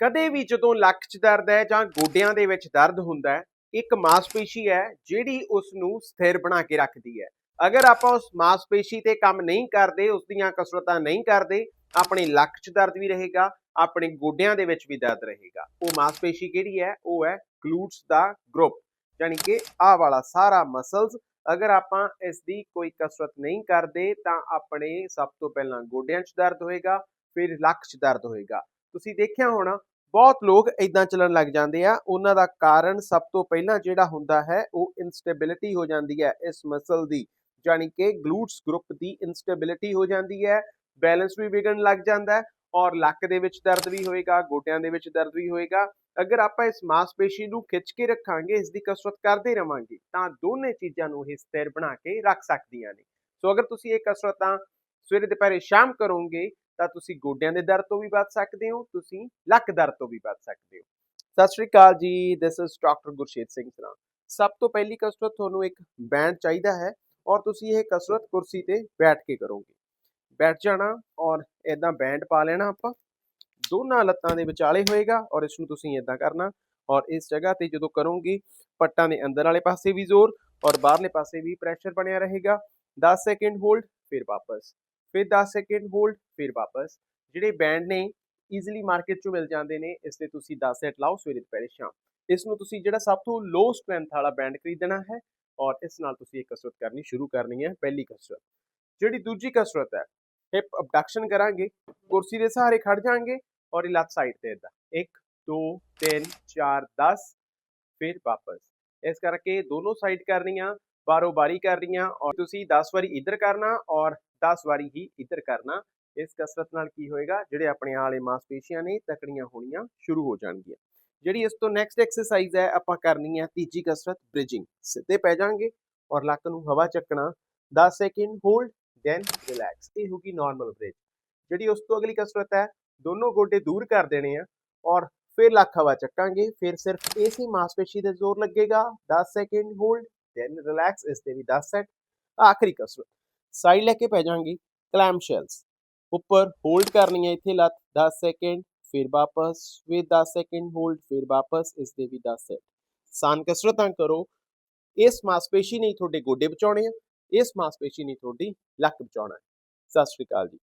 ਕਦੇ ਵੀ ਜਦੋਂ ਲੱਕ 'ਚ ਦਰਦ ਹੈ ਜਾਂ ਗੋਡਿਆਂ ਦੇ ਵਿੱਚ ਦਰਦ ਹੁੰਦਾ ਹੈ, ਇੱਕ ਮਾਸਪੇਸ਼ੀ ਹੈ ਜਿਹੜੀ ਉਸ ਨੂੰ ਸਥਿਰ ਬਣਾ ਕੇ ਰੱਖਦੀ ਹੈ। ਅਗਰ ਆਪਾਂ ਉਸ ਮਾਸਪੇਸ਼ੀ ਤੇ ਕੰਮ ਨਹੀਂ ਕਰਦੇ, ਉਸ ਦੀਆਂ ਕਸਰਤਾਂ ਨਹੀਂ ਕਰਦੇ, ਆਪਣੇ ਲੱਕ 'ਚ ਦਰਦ ਵੀ ਰਹੇਗਾ, ਆਪਣੇ ਗੋਡਿਆਂ ਦੇ ਵਿੱਚ ਵੀ ਦਰਦ ਰਹੇਗਾ। ਉਹ ਮਾਸਪੇਸ਼ੀ ਕਿਹੜੀ ਹੈ? ਉਹ ਹੈ ਗਲੂਟਸ ਦਾ ਗਰੁੱਪ। ਯਾਨੀ ਕਿ ਆਹ ਵਾਲਾ ਸਾਰਾ ਮਸਲਸ ਅਗਰ ਆਪਾਂ ਇਸ ਦੀ ਕੋਈ ਕਸਰਤ ਨਹੀਂ ਕਰਦੇ ਤਾਂ ਆਪਣੇ ਸਭ ਤੋਂ ਪਹਿਲਾਂ ਗੋਡਿਆਂ 'ਚ ਦਰਦ ਹੋਏਗਾ, ਫਿਰ ਲੱਕ 'ਚ ਦਰਦ ਹੋਏਗਾ। ਤੁਸੀਂ ਦੇਖਿਆ ਹੋਣਾ, ਬਹੁਤ ਲੋਕ ਇਦਾਂ ਚੱਲਣ ਲੱਗ ਜਾਂਦੇ ਆ, ਉਹਨਾਂ ਦਾ ਕਾਰਨ ਸਭ ਤੋਂ ਪਹਿਲਾਂ ਜਿਹੜਾ ਹੁੰਦਾ ਹੈ, ਉਹ ਇਨਸਟੇਬਿਲਿਟੀ ਹੋ ਜਾਂਦੀ ਹੈ ਇਸ ਮਸਲ ਦੀ ਯਾਨੀ ਕਿ ਗਲੂਟਸ ਗਰੁੱਪ ਦੀ ਇਨਸਟੇਬਿਲਿਟੀ ਹੋ ਜਾਂਦੀ ਹੈ ਬੈਲੈਂਸ ਵੀ ਵਿਗੜਨ ਲੱਗ ਜਾਂਦਾ ਹੈ ਔਰ ਲੱਕ ਦੇ ਵਿੱਚ ਦਰਦ ਵੀ ਹੋਏਗਾ, ਗੋਡਿਆਂ ਦੇ ਵਿੱਚ ਦਰਦ ਵੀ ਹੋਏਗਾ, ਅਗਰ ਆਪਾਂ ਇਸ ਮਾਸਪੇਸ਼ੀ ਨੂੰ ਖਿੱਚ ਕੇ ਰੱਖਾਂਗੇ, ਇਸ ਦੀ ਕਸਰਤ ਕਰਦੇ ਰਵਾਂਗੇ, ਤਾਂ ਦੋਨੇ ਚੀਜ਼ਾਂ ਨੂੰ ਇਹ ਸਥਿਰ ਬਣਾ ਕੇ ਰੱਖ ਸਕਦੀਆਂ ਨੇ। ਸੋ ਅਗਰ ਤੁਸੀਂ ਇਹ ਕਸਰਤਾਂ ਸਵੇਰੇ ਦੁਪਹਿਰੇ ਸ਼ਾਮ ਕਰੋਗੇ ਤਾਂ ਤੁਸੀਂ ਗੋਡਿਆਂ ਦੇ ਦਰਦ ਤੋਂ ਵੀ ਬਚ ਸਕਦੇ ਹੋ, ਤੁਸੀਂ ਲੱਕ ਦਰਦ ਤੋਂ ਵੀ ਬਚ ਸਕਦੇ ਹੋ। ਸਤਿ ਸ਼੍ਰੀ ਅਕਾਲ ਜੀ this is doctor Gurshet Singh Sra. ਸਭ ਤੋਂ ਪਹਿਲੀ ਕਸਰਤ ਤੁਹਾਨੂੰ ਇੱਕ ਬੈਂਡ ਚਾਹੀਦਾ ਹੈ ਔਰ ਤੁਸੀਂ ਇਹ ਕਸਰਤ ਕੁਰਸੀ ਤੇ ਬੈਠ ਕੇ ਕਰੋਗੇ। ਬੈਠ ਜਾਣਾ ਔਰ ਇਦਾਂ ਬੈਂਡ ਪਾ ਲੈਣਾ ਆਪਾਂ। ਦੋਨਾਂ ਲੱਤਾਂ ਦੇ ਵਿਚਾਲੇ ਹੋਏਗਾ ਔਰ ਇਸ ਨੂੰ ਤੁਸੀਂ ਇਦਾਂ ਕਰਨਾ ਔਰ ਇਸ ਜਗ੍ਹਾ ਤੇ ਜਦੋਂ ਕਰੋਗੇ, ਪੱਟਾਂ ਦੇ ਅੰਦਰ ਵਾਲੇ ਪਾਸੇ ਵੀ ਜ਼ੋਰ ਔਰ ਬਾਹਰਲੇ ਪਾਸੇ ਵੀ ਪ੍ਰੈਸ਼ਰ ਬਣਿਆ ਰਹੇਗਾ। 10 ਸੈਕਿੰਡ ਹੋਲਡ ਫਿਰ ਵਾਪਸ। ਫਿਰ 10 ਸੈਕਿੰਡ ਹੋਲਡ ਫਿਰ ਵਾਪਸ। ਜਿਹੜੇ ਬੈਂਡ ਨੇ ਈਜ਼ੀਲੀ ਮਾਰਕੀਟ 'ਚੋਂ ਮਿਲ ਜਾਂਦੇ ਨੇ, ਇਸ ਤੇ ਤੁਸੀਂ 10 ਸੈਟ ਲਾਓ ਸਵੇਰੇ ਦੁਪਹਿਰੇ ਸ਼ਾਮ। ਇਸ ਨੂੰ ਤੁਸੀਂ ਜਿਹੜਾ ਸਭ ਤੋਂ ਲੋ ਸਟਰੈਂਥ ਵਾਲਾ ਬੈਂਡ ਖਰੀਦਣਾ ਹੈ ਔਰ ਇਸ ਨਾਲ ਤੁਸੀਂ ਇਹ ਕਸਰਤ ਕਰਨੀ ਸ਼ੁਰੂ ਕਰਨੀ ਹੈ, ਪਹਿਲੀ ਕਸਰਤ। ਜਿਹੜੀ ਦੂਜੀ ਕਸਰਤ ਹੈ ਹਿਪ ਅਬਡਕਸ਼ਨ ਕਰਾਂਗੇ, ਕੁਰਸੀ ਦੇ ਸਹਾਰੇ ਖੜ ਜਾਾਂਗੇ ਔਰ ਇਹ ਲੱਤ ਸਾਈਡ ਤੇ ਇਦਾਂ 1 2 3 4 10 ਫਿਰ ਵਾਪਸ। ਇਸ ਕਰਕੇ ਦੋਨੋਂ ਸਾਈਡ ਕਰਨੀਆਂ ਬਾਰੋ ਬਾਰੀ ਕਰਨੀਆਂ ਔਰ ਤੁਸੀਂ 10 ਵਾਰੀ ਇੱਧਰ ਕਰਨਾ ਔਰ 10 ਵਾਰੀ ਹੀ ਇੱਧਰ ਕਰਨਾ। ਇਸ ਕਸਰਤ ਨਾਲ ਕੀ ਹੋਏਗਾ, ਜਿਹੜੇ ਆਪਣੇ ਆਲੇ ਮਾਸਪੇਸ਼ੀਆਂ ਨੇ, ਤਕੜੀਆਂ ਹੋਣੀਆਂ ਸ਼ੁਰੂ ਹੋ ਜਾਣਗੀਆਂ। ਜਿਹੜੀ ਇਸ ਤੋਂ ਨੈਕਸਟ ਐਕਸਰਸਾਈਜ਼ ਹੈ, ਆਪਾਂ ਕਰਨੀ ਹੈ ਤੀਜੀ ਕਸਰਤ ਬ੍ਰਿਜਿੰਗ ਸਿੱਧੇ ਪੈ ਜਾਣਗੇ ਔਰ ਲੱਕ ਨੂੰ ਹਵਾ ਚੱਕਣਾ। 10 ਸੈਕਿੰਡ ਹੋਲਡ ਦੈਨ ਰਿਲੈਕਸ ਇਹ ਹੋਗੀ ਨਾਰਮਲ ਬ੍ਰਿਜ ਜਿਹੜੀ ਉਸ ਤੋਂ ਅਗਲੀ ਕਸਰਤ ਹੈ, ਦੋਨੋਂ ਗੋਡੇ ਦੂਰ ਕਰ ਦੇਣੇ ਆ ਔਰ ਫਿਰ ਲੱਕ ਹਵਾ ਚੱਕਾਂਗੇ। ਫਿਰ ਸਿਰਫ ਇਸੇ ਮਾਸਪੇਸ਼ੀ ਤੇ ਜ਼ੋਰ ਲੱਗੇਗਾ। 10 ਸੈਕਿੰਡ ਹੋਲਡ ਦੈਨ ਰਿਲੈਕਸ ਇਸ ਤੇ ਵੀ 10 ਸੈਟ ਆਖਰੀ ਕਸਰਤ। ਸਾਈਡ ਲੈ ਕੇ ਪੈ ਜਾਾਂਗੇ ਕਲੈਮ ਸ਼ੈਲਸ ਉੱਪਰ ਹੋਲਡ ਕਰਨੀ ਹੈ ਇੱਥੇ ਲੱਤ 10 ਸੈਕਿੰਡ ਫਿਰ ਵਾਪਸ ਫਿਰ 10 ਸੈਕਿੰਡ ਹੋਲਡ ਫਿਰ ਵਾਪਸ ਇਸ ਦੇ ਵੀ 10 ਸੈਟ ਸਾਨ ਕਸਰਤਾਂ ਕਰੋ ਇਸ ਮਾਸਪੇਸ਼ੀ ਨਹੀਂ ਤੁਹਾਡੇ ਗੋਡੇ ਬਚਾਉਣੇ ਆ ਇਸ ਮਾਸਪੇਸ਼ੀ ਨਹੀਂ ਤੁਹਾਡੀ ਲੱਕ ਬਚਾਉਣਾ ਹੈ ਸਤਿ ਸ਼੍ਰੀ ਅਕਾਲ ਜੀ